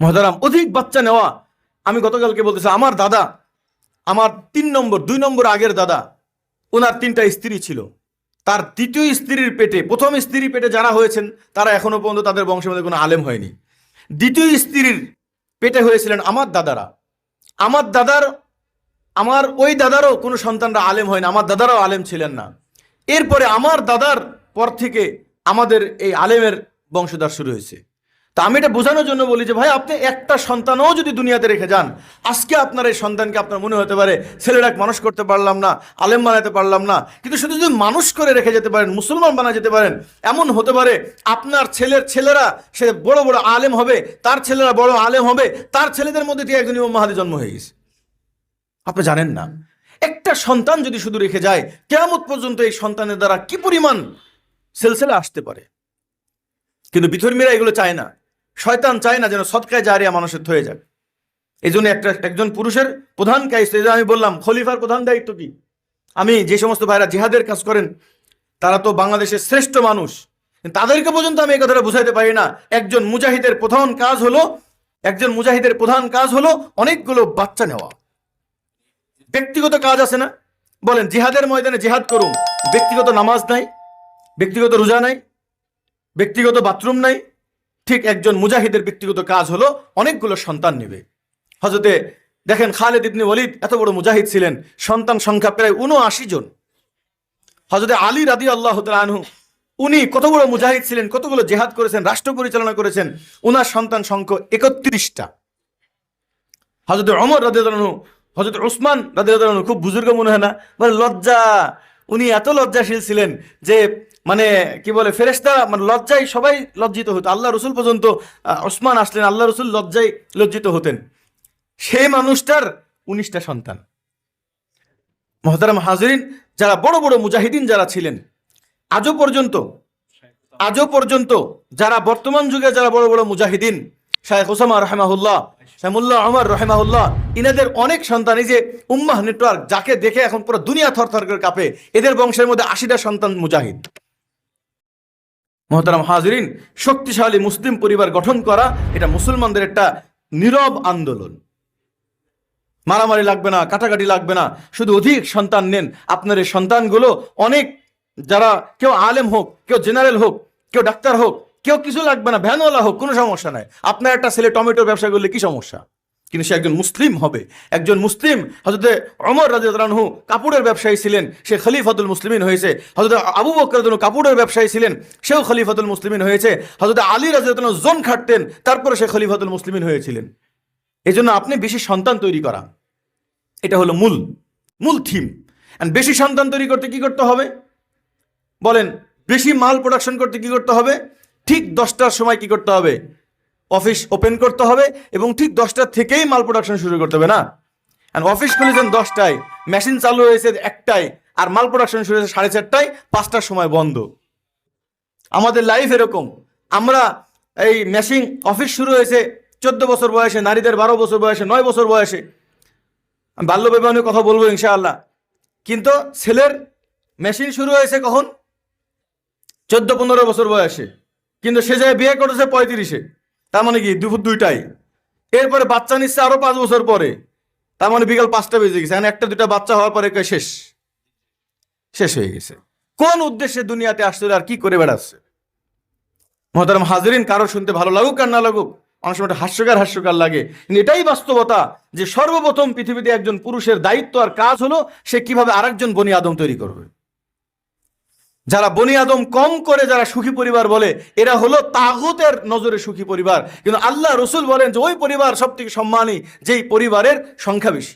মহতারাম, অধিক বাচ্চা নেওয়া। আমি গতকালকে বলতেছি, আমার দাদা, আমার তিন নম্বর, দুই নম্বর আগের দাদা, ওনার তিনটা স্ত্রী ছিল। তার দ্বিতীয় স্ত্রীর পেটে, প্রথম স্ত্রীর পেটে যারা হয়েছেন, তারা এখনও পর্যন্ত তাদের বংশের মধ্যে কোনো আলেম হয়নি। দ্বিতীয় স্ত্রীর পেটে হয়েছিলেন আমার দাদারা। আমার দাদার, আমার ওই দাদারও কোনো সন্তানরা আলেম হয় না আমার দাদারাও আলেম ছিলেন না। এরপরে আমার দাদার পর থেকে আমাদের এই আলেমের বংশধর শুরু হয়েছে। তা আমি এটা বোঝানোর জন্য বলি যে, ভাই, আপনি একটা সন্তানও যদি দুনিয়াতে রেখে যান, আজকে আপনার এই সন্তানকে আপনার মনে হতে পারে ছেলেটাকে মানুষ করতে পারলাম না, আলেম বানাতে পারলাম না, কিন্তু শুধু যদি মানুষ করে রেখে যেতে পারেন, মুসলমান বানা যেতে পারেন, এমন হতে পারে আপনার ছেলের ছেলেরা, সে বড় বড় আলেম হবে, তার ছেলেরা বড় আলেম হবে, তার ছেলেদের মধ্যে দিয়ে একজন ইমাম মাহাদি জন্ম হয়ে গেছে। আপনি জানেন না। একটা সন্তান যদি শুধু রেখে যায় কেমন পর্যন্ত এই সন্তানের দ্বারা কি পরিমাণ সেলসেলা আসতে পারে? কিন্তু বিধর্মীরা এগুলো চায় না। শয়তান চায় না যেন সৎকায় জারিয়া মানুষের হয়ে যাক। এই জন্য একটা একজন পুরুষের প্রধান কাজ আমি বললাম, খলিফার প্রধান দায়িত্ব কি? আমি যে সমস্ত ভাইরা জিহাদের কাজ করেন, তারা তো বাংলাদেশের শ্রেষ্ঠ মানুষ। তাদেরকে পর্যন্ত আমি এই কথাটা বুঝাইতে পারি না। একজন মুজাহিদের প্রধান কাজ হলো একজন মুজাহিদের প্রধান কাজ হলো অনেকগুলো বাচ্চা নেওয়া। ব্যক্তিগত কাজ আছে না? বলেন, জিহাদের ময়দানে জিহাদ করুন। ব্যক্তিগত নামাজ নাই, ব্যক্তিগত রোজা নাই, ব্যক্তিগত বাথরুম নাই ঠিক একজন মুজাহিদের ব্যক্তিগত কাজ হলো অনেকগুলো সন্তান নেবে। হজরতে দেখেন খালেদ ইবনে ওয়ালিদ এত বড় মুজাহিদ ছিলেন, সন্তান সংখ্যা প্রায় উনআশি জন। হজরতে আলী রাদি আল্লাহ আনহু, উনি কত বড় মুজাহিদ ছিলেন, কতগুলো জেহাদ করেছেন, রাষ্ট্র পরিচালনা করেছেন, উনার সন্তান সংখ্যা একত্রিশটা। হজরত অমর রাদিয়াল্লাহু হজরত ওসমান রাদিয়াল্লাহু খুব বুজুর্গ মনে হয় না বলে লজ্জা, উনি এত লজ্জাশীল ছিলেন যে মানে কি বলে, ফেরেশতা মানে লজ্জায় সবাই লজ্জিত হতো। আল্লাহ রসুল পর্যন্ত ওসমান আসলেন আল্লাহ রসুল লজ্জায় লজ্জিত হতেন। সেই মানুষটার উনিশটা সন্তান। মহতারাম হাজরিন, যারা বড় বড় মুজাহিদিন যারা ছিলেন, আজও পর্যন্ত আজও পর্যন্ত যারা বর্তমান যুগে যারা বড় বড় মুজাহিদিন শাহেখ ওসামা রহমাহুল্লাহ শ্যামুল্লাহ আমার রহমাহুল্লাহ, ইনাদের অনেক সন্তান, এই যে উম্মাহ নেটওয়ার্ক, যাকে দেখে এখন পুরো দুনিয়া থরথর করে কাঁপে, এদের বংশের মধ্যে আশিটা সন্তান মুজাহিদ। মহতারাম হাজরিন, শক্তিশালী মুসলিম পরিবার গঠন করা, এটা মুসলমানদের একটা নীরব আন্দোলন। মারামারি লাগবে না, কাটাকাটি লাগবে না, শুধু অধিক সন্তান নেন। আপনার এই সন্তানগুলো অনেক, যারা কেউ আলেম হোক, কেউ জেনারেল হোক, কেউ ডাক্তার হোক, কেউ কিছু লাগবে না, ভ্যানওয়ালা হোক, কোনো সমস্যা নাই। আপনার একটা ছেলে টমেটোর ব্যবসা করলে কি সমস্যা? কিন্তু সে একজন মুসলিম হবে। একজন মুসলিম হজরতে অমর রাজু কাপড়ের ব্যবসায়ী ছিলেন, সে খলিফাতুল মুসলিমিন হয়েছে। হজরত আবু বকর কাপড়ের ব্যবসায়ী ছিলেন, সেও খলিফাতুল মুসলিমিন হয়েছে। হজরত আলী রাজু জোন খাটতেন, তারপরে সে খলিফাতুল মুসলিমিন হয়েছিলেন। এই জন্য আপনি বেশি সন্তান তৈরি করা। এটা হলো মূল মূল থিম। অ্যান্ড বেশি সন্তান তৈরি করতে কি করতে হবে? বলেন, বেশি মাল প্রোডাকশন করতে কি করতে হবে? ঠিক দশটার সময় কি করতে হবে? অফিস ওপেন করতে হবে এবং ঠিক দশটার থেকেই মাল প্রোডাকশন শুরু করতে হবে, না? অফিস খুলেছেন দশটায় মেশিন চালু হয়েছে একটায়, আর মাল প্রোডাকশন শুরু হয়েছে সাড়ে চারটায়, পাঁচটার সময় বন্ধ। আমাদের লাইফ এরকম। আমরা এই মেশিন অফিস শুরু হয়েছে চোদ্দ বছর বয়সে, নারীদের বারো বছর বয়সে, নয় বছর বয়সে। বাল্য বিবাহ নিয়ে কথা বলব, ইনশাআল্লাহ। কিন্তু ছেলের মেশিন শুরু হয়েছে কখন? চোদ্দ পনেরো বছর বয়সে। কিন্তু সে যায় বিয়ে করেছে পঁয়ত্রিশে। তার মানে কি? দুপুর দুইটাই। এরপরে বাচ্চা নিচ্ছে আরও পাঁচ বছর পরে। তার মানে বিকাল পাঁচটা বেজে গেছে। একটা দুটা বাচ্চা হওয়ার পরে শেষ। শেষ হয়ে গেছে। কোন উদ্দেশ্যে দুনিয়াতে আসছে আর কি করে বেড়াচ্ছে? মহতারাম হাজরিন, কারও শুনতে ভালো লাগুক আর না লাগুক, অনেক সময় হাস্যকার হাস্যকার লাগে। এটাই বাস্তবতা যে সর্বপ্রথম পৃথিবীতে একজন পুরুষের দায়িত্ব আর কাজ হলো সে কীভাবে আরেকজন বনি আদম তৈরি করবে। যারা বনি আদম কম করে যারা সুখী পরিবার বলে, এরা হলো তাগুতের নজরে সুখী পরিবার। কিন্তু আল্লাহ রসুল বলেন যে, ওই পরিবার সব থেকে সম্মানী, যেই পরিবারের সংখ্যা বেশি।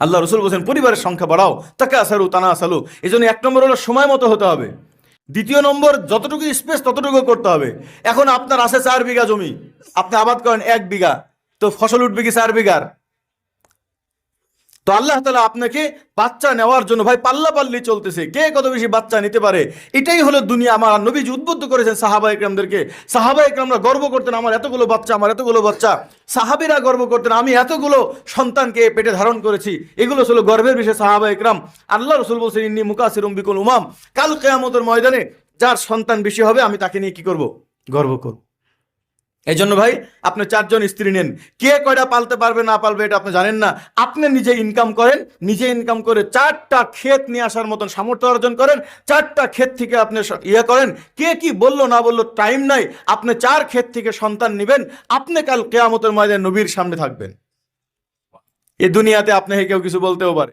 আল্লাহ রসুল বলছেন, পরিবারের সংখ্যা বাড়াও। তাকে আসালু তানা আসালু এই জন্য এক নম্বর হলো সময় মতো হতে হবে। দ্বিতীয় নম্বর, যতটুকু স্পেস, ততটুকু করতে হবে। এখন আপনার আছে চার বিঘা জমি। আপনি আবাদ করেন এক বিঘা। তো ফসল উঠবে কি চার বিঘার? তো আল্লাহ তালা আপনাকে বাচ্চা নেওয়ার জন্য ভাই পাল্লা পাল্লি চলতেছে। কে কত বেশি বাচ্চা নিতে পারে? এটাই হলো দুনিয়া। আমার নবীজি উদ্বুদ্ধ করেছেন সাহাবা ইকরামদেরকে সাহাবা ইকরামরা গর্ব করতেন, আমার এতগুলো বাচ্চা, আমার এতগুলো বাচ্চা। সাহাবিরা গর্ব করতেন, আমি এতগুলো সন্তানকে পেটে ধারণ করেছি। এগুলো ছিল গর্বের বিষয় সাহাবা ইকরাম আল্লাহ রসুল বলছেন, ইন্নি মুকাসিরুম বিকুল উমাম। কাল কেয়ামতের ময়দানে যার সন্তান বেশি হবে, আমি তাকে নিয়ে কি করব? গর্ব করব। এই জন্য ভাই, আপনি চারজন স্ত্রী নেন। কে কয়টা পালতে পারবে, না পালবে, এটা আপনি জানেন না। আপনি নিজে ইনকাম করেন, নিজে ইনকাম করে চারটা ক্ষেত নিয়ে আসার মতন সামর্থ্য অর্জন করেন, চারটা ক্ষেত থেকে আপনি ইয়ে করেন। কে কি বলল, না বলল টাইম নাই। আপনি চার ক্ষেত থেকে সন্তান নেবেন, আপনি কাল কেয়ামতের ময়দানে নবীর সামনে থাকবেন। এ দুনিয়াতে আপনি কেউ কিছু বলতেও পারে।